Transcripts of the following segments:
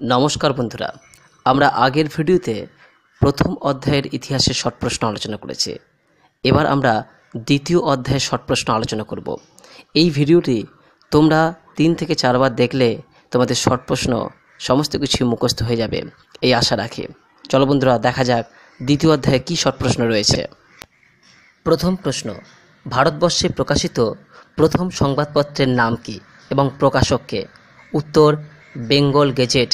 নমস্কার বন্ধুরা, আমরা আগের ভিডিওতে প্রথম অধ্যায়ের ইতিহাসের শর্ট প্রশ্ন আলোচনা করেছি। এবার আমরা দ্বিতীয় অধ্যায়ের শর্ট প্রশ্ন আলোচনা করব। এই ভিডিওটি তোমরা তিন থেকে চারবার দেখলে তোমাদের শর্ট প্রশ্ন সমস্ত কিছু মুখস্থ হয়ে যাবে, এই আশা রাখি। চলো বন্ধুরা, দেখা যাক দ্বিতীয় অধ্যায়ে কী শর্ট প্রশ্ন রয়েছে। প্রথম প্রশ্ন, ভারতবর্ষে প্রকাশিত প্রথম সংবাদপত্রের নাম কি এবং প্রকাশককে উত্তর, বেঙ্গল গেজেট।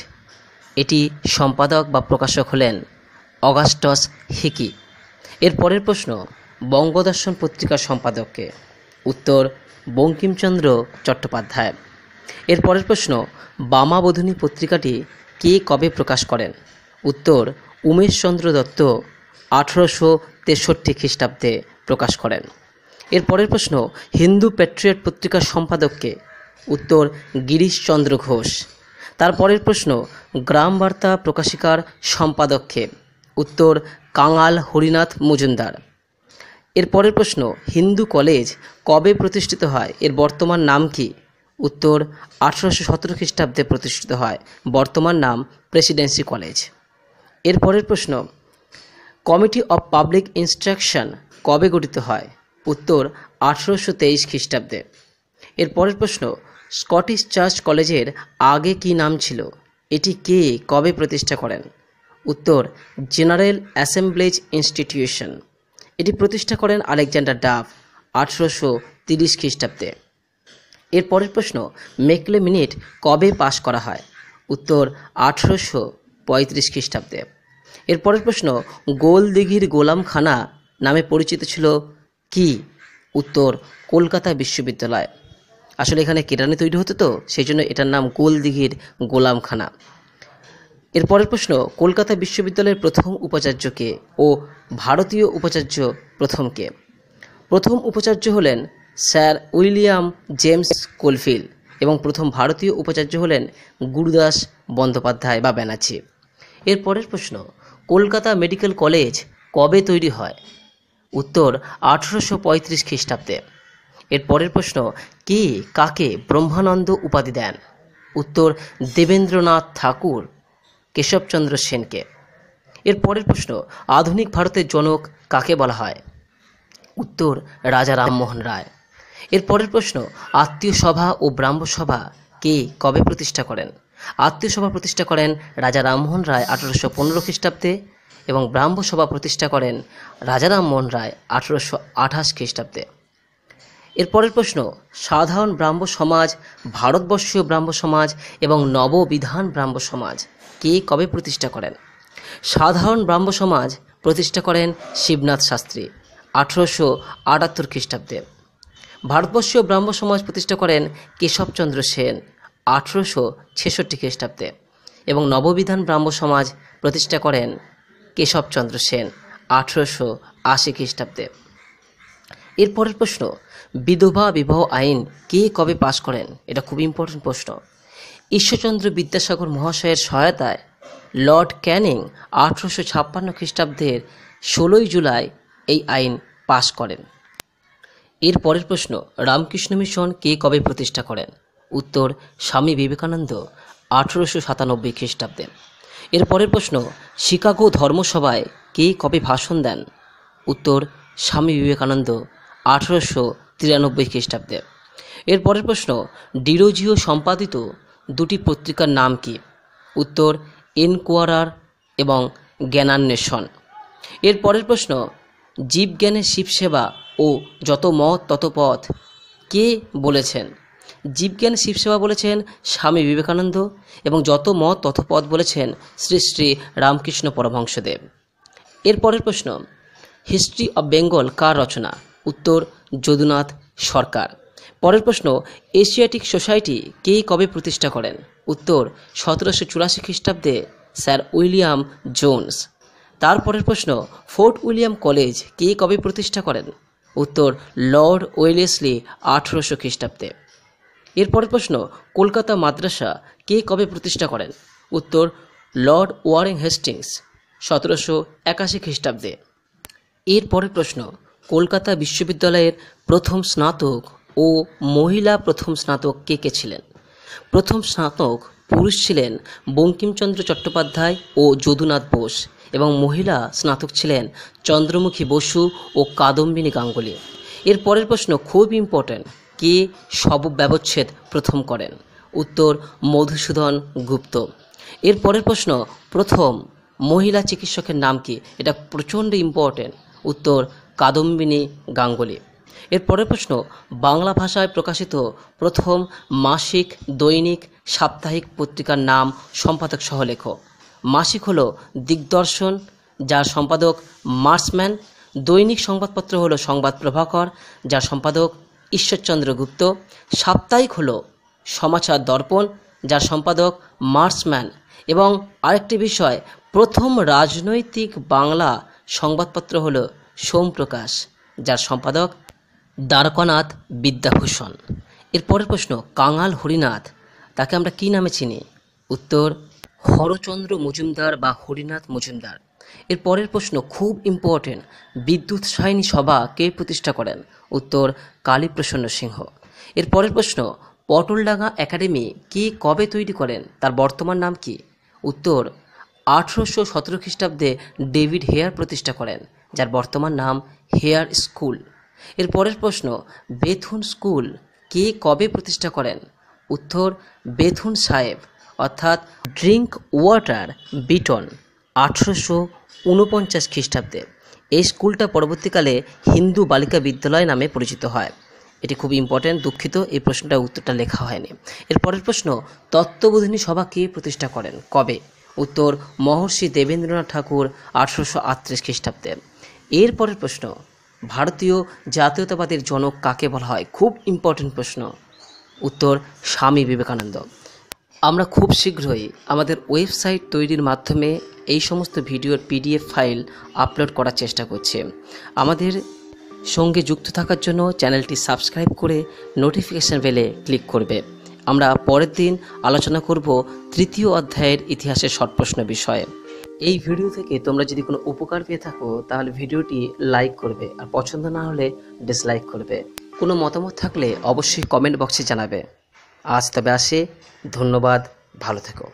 এটি সম্পাদক বা প্রকাশক হলেন অগাস্টস হিকি। এর পরের প্রশ্ন, বঙ্গদর্শন পত্রিকার সম্পাদককে। উত্তর, বঙ্কিমচন্দ্র চট্টোপাধ্যায়। এর পরের প্রশ্ন, বামাবোধিনী পত্রিকাটি কে কবে প্রকাশ করেন? উত্তর, উমেশচন্দ্র দত্ত আঠেরোশো তেষট্টি খ্রিস্টাব্দে প্রকাশ করেন। এর পরের প্রশ্ন, হিন্দু প্যাট্রিয়ট পত্রিকার সম্পাদককে। উত্তর, গিরিশচন্দ্র ঘোষ। তার পরের প্রশ্ন গ্রাম বার্তা প্রকাশিকার সম্পাদককে। উত্তর, কাঙাল হরিনাথ মজুমদার। এর পরের প্রশ্ন, হিন্দু কলেজ কবে প্রতিষ্ঠিত হয়? এর বর্তমান নাম কি? উত্তর, আঠারোশো সতেরো খ্রিস্টাব্দে প্রতিষ্ঠিত হয়। বর্তমান নাম প্রেসিডেন্সি কলেজ। এর পরের প্রশ্ন, কমিটি অফ পাবলিক ইনস্ট্রাকশন কবে গঠিত হয়? উত্তর, আঠেরোশো তেইশ খ্রিস্টাব্দে। এর পরের প্রশ্ন স্কটিশ চার্চ কলেজের আগে কি নাম ছিল? এটি কে কবে প্রতিষ্ঠা করেন? উত্তর, জেনারেল অ্যাসেম্বলেজ ইনস্টিটিউশন। এটি প্রতিষ্ঠা করেন আলেকজান্ডার ডাফ আঠেরোশো তিরিশ খ্রিস্টাব্দে। এর পরের প্রশ্ন, মেকলে মিনিট কবে পাশ করা হয়? উত্তর, আঠেরোশো পঁয়ত্রিশ খ্রিস্টাব্দে। এর পরের প্রশ্ন, গোলদিঘির গোলামখানা নামে পরিচিত ছিল কি? উত্তর, কলকাতা বিশ্ববিদ্যালয়। আসলে এখানে কেরানি তৈরি হতো তো সেই জন্য এটার নাম গোলদিঘির গোলামখানা। এর পরের প্রশ্ন, কলকাতা বিশ্ববিদ্যালয়ের প্রথম উপাচার্যকে ও ভারতীয় উপাচার্য প্রথমকে প্রথম উপাচার্য হলেন স্যার উইলিয়াম জেমস কোলফিল এবং প্রথম ভারতীয় উপাচার্য হলেন গুরুদাস বন্দ্যোপাধ্যায় বা ব্যানার্জি। এর পরের প্রশ্ন, কলকাতা মেডিকেল কলেজ কবে তৈরি হয়? উত্তর, আঠেরোশো পঁয়ত্রিশ খ্রিস্টাব্দে। এর পরের প্রশ্ন, কে কাকে ব্রহ্মানন্দ উপাধি দেন? উত্তর, দেবেন্দ্রনাথ ঠাকুর, কেশবচন্দ্র সেনকে। এর পরের প্রশ্ন, আধুনিক ভারতের জনক কাকে বলা হয়? উত্তর, রাজা রামমোহন রায়। এর পরের প্রশ্ন, আত্মীয় সভা ও ব্রাহ্মসভা কে কবে প্রতিষ্ঠা করেন? আত্মীয় সভা প্রতিষ্ঠা করেন রাজা রামমোহন রায় আঠারোশো পনেরো খ্রিস্টাব্দে এবং ব্রাহ্মসভা প্রতিষ্ঠা করেন রাজা রামমোহন রায় আঠারোশো আঠাশ খ্রিস্টাব্দে। এর পরের প্রশ্ন, সাধারণ ব্রাহ্ম সমাজ, ভারতবর্ষীয় ব্রাহ্ম সমাজ এবং নববিধান ব্রাহ্ম সমাজ, কে কবে প্রতিষ্ঠা করেন? সাধারণ ব্রাহ্ম সমাজ প্রতিষ্ঠা করেন শিবনাথ শাস্ত্রী, আঠেরোশো আটাত্তর খ্রিস্টাব্দে। ভারতবর্ষীয় ব্রাহ্ম সমাজ প্রতিষ্ঠা করেন কেশবচন্দ্র সেন, আঠেরোশো ছেষট্টি খ্রিস্টাব্দে। এবং নববিধান ব্রাহ্ম সমাজ প্রতিষ্ঠা করেন কেশবচন্দ্র সেন, আঠেরোশো আশি খ্রিস্টাব্দে। এর পরের প্রশ্ন, বিধবা বিবাহ আইন কে কবে পাশ করেন? এটা খুব ইম্পর্টেন্ট প্রশ্ন। ঈশ্বরচন্দ্র বিদ্যাসাগর মহাশয়ের সহায়তায় লর্ড ক্যানিং আঠেরোশো ছাপ্পান্ন খ্রিস্টাব্দের ষোলোই জুলাই এই আইন পাশ করেন। এর পরের প্রশ্ন, রামকৃষ্ণ মিশন কে কবে প্রতিষ্ঠা করেন? উত্তর, স্বামী বিবেকানন্দ আঠেরোশো সাতানব্বই খ্রিস্টাব্দে। এর পরের প্রশ্ন, শিকাগো ধর্মসভায় কে কবে ভাষণ দেন? উত্তর, স্বামী বিবেকানন্দ আঠেরোশো তিরানব্বই খ্রিস্টাব্দে। এর পরের প্রশ্ন, ডিরোজিও সম্পাদিত দুটি পত্রিকার নাম কি? উত্তর, এনকোয়ারার এবং জ্ঞানান্বেষণ। এর পরের প্রশ্ন, জীবজ্ঞানের শিবসেবা ও যত মত তত পথ কে বলেছেন? জীবজ্ঞান শিবসেবা বলেছেন স্বামী বিবেকানন্দ এবং যত মত তত পথ বলেছেন শ্রী শ্রী রামকৃষ্ণ পরমহংসদেব। এর পরের প্রশ্ন, হিস্ট্রি অব বেঙ্গল কার রচনা? উত্তর, যদুনাথ সরকার। পরের প্রশ্ন, এশিয়াটিক সোসাইটি কে কবে প্রতিষ্ঠা করেন? উত্তর, সতেরোশো চুরাশি খ্রিস্টাব্দে স্যার উইলিয়াম জোন্স। তারপরের প্রশ্ন, ফোর্ট উইলিয়াম কলেজ কে কবে প্রতিষ্ঠা করেন? উত্তর, লর্ড ওয়েলেসলি আঠেরোশো খ্রিস্টাব্দে। এরপরের প্রশ্ন, কলকাতা মাদ্রাসা কে কবে প্রতিষ্ঠা করেন? উত্তর, লর্ড ওয়ারেং হেস্টিংস, সতেরোশো একাশি খ্রিস্টাব্দে। এর পরের প্রশ্ন কলকাতা বিশ্ববিদ্যালয়ের প্রথম স্নাতক ও মহিলা প্রথম স্নাতক কে কে ছিলেন? প্রথম স্নাতক পুরুষ ছিলেন বঙ্কিমচন্দ্র চট্টোপাধ্যায় ও যদুনাথ বোস এবং মহিলা স্নাতক ছিলেন চন্দ্রমুখী বসু ও কাদম্বিনী গাঙ্গুলি। এর পরের প্রশ্ন খুব ইম্পর্ট্যান্ট কে শব ব্যবচ্ছেদ প্রথম করেন? উত্তর মধুসূদন গুপ্ত। এর পরের প্রশ্ন, প্রথম মহিলা চিকিৎসকের নাম কি? এটা প্রচণ্ড ইম্পর্ট্যান্ট উত্তর কাদম্বিনী গাঙ্গুলি। এর পরের প্রশ্ন, বাংলা ভাষায় প্রকাশিত প্রথম মাসিক দৈনিক সাপ্তাহিক পত্রিকার নাম সম্পাদক সহ লেখো। মাসিক হলো দিগদর্শন, যার সম্পাদক মার্সম্যান। দৈনিক সংবাদপত্র হলো সংবাদ প্রভাকর, যার সম্পাদক ঈশ্বরচন্দ্র গুপ্ত। সাপ্তাহিক হলো সমাচার দর্পণ, যার সম্পাদক মার্সম্যান। এবং আরেকটি বিষয়, প্রথম রাজনৈতিক বাংলা সংবাদপত্র হলো সোমপ্রকাশ, যার সম্পাদক দ্বারকানাথ বিদ্যাভূষণ। এর পরের প্রশ্ন, কাঙাল হরিনাথ, তাকে আমরা কি নামে চিনি? উত্তর, হরচন্দ্র মজুমদার বা হরিনাথ মজুমদার। এর পরের প্রশ্ন, খুব ইম্পর্টেন্ট বিদ্যুৎ সাহিনী সভা কে প্রতিষ্ঠা করেন? উত্তর, কালীপ্রসন্ন সিংহ। এর পরের প্রশ্ন, পটলডাঙ্গা একাডেমি কে কবে তৈরি করেন? তার বর্তমান নাম কি? উত্তর, আঠেরোশো সতেরো খ্রিস্টাব্দে ডেভিড হেয়ার প্রতিষ্ঠা করেন। যার বর্তমান নাম হেয়ার স্কুল। এর পরের প্রশ্ন, বেথুন স্কুল কে কবে প্রতিষ্ঠা করেন? উত্তর, বেথুন সাহেব, অর্থাৎ ড্রিঙ্ক ওয়াটার বিটন আঠেরোশো উনপঞ্চাশ খ্রিস্টাব্দে। এই স্কুলটা পরবর্তীকালে হিন্দু বালিকা বিদ্যালয় নামে পরিচিত হয়। এটি খুব ইম্পর্ট্যান্ট দুঃখিত, এই প্রশ্নটা উত্তরটা লেখা হয়নি। এর পরের প্রশ্ন, তত্ত্ববোধিনী সভা কে প্রতিষ্ঠা করেন? কবে? উত্তর, মহর্ষি দেবেন্দ্রনাথ ঠাকুর আঠারোশো আটত্রিশ খ্রিস্টাব্দে। এর পরের প্রশ্ন, ভারতীয় জাতীয়তাবাদের জনক কাকে বলা হয়? খুব ইম্পর্টেন্ট প্রশ্ন। উত্তর, স্বামী বিবেকানন্দ। আমরা খুব শীঘ্রই আমাদের ওয়েবসাইট তৈরির মাধ্যমে এই সমস্ত ভিডিওর পিডিএফ ফাইল আপলোড করার চেষ্টা করছি। আমাদের সঙ্গে যুক্ত থাকার জন্য চ্যানেলটি সাবস্ক্রাইব করে নোটিফিকেশান বেলে ক্লিক করবে। আমরা পরের দিন আলোচনা করব তৃতীয় অধ্যায়ের ইতিহাসের শর্ট প্রশ্ন বিষয়ে। এই ভিডিও থেকে তোমরা যদি কোনো উপকার পেয়ে থাকো, তাহলে ভিডিওটি লাইক করবে আর পছন্দ না হলে ডিসলাইক করবে। কোনো মতামত থাকলে অবশ্যই কমেন্ট বক্সে জানাবে। আজ তবে আসে, ধন্যবাদ, ভালো থেকো।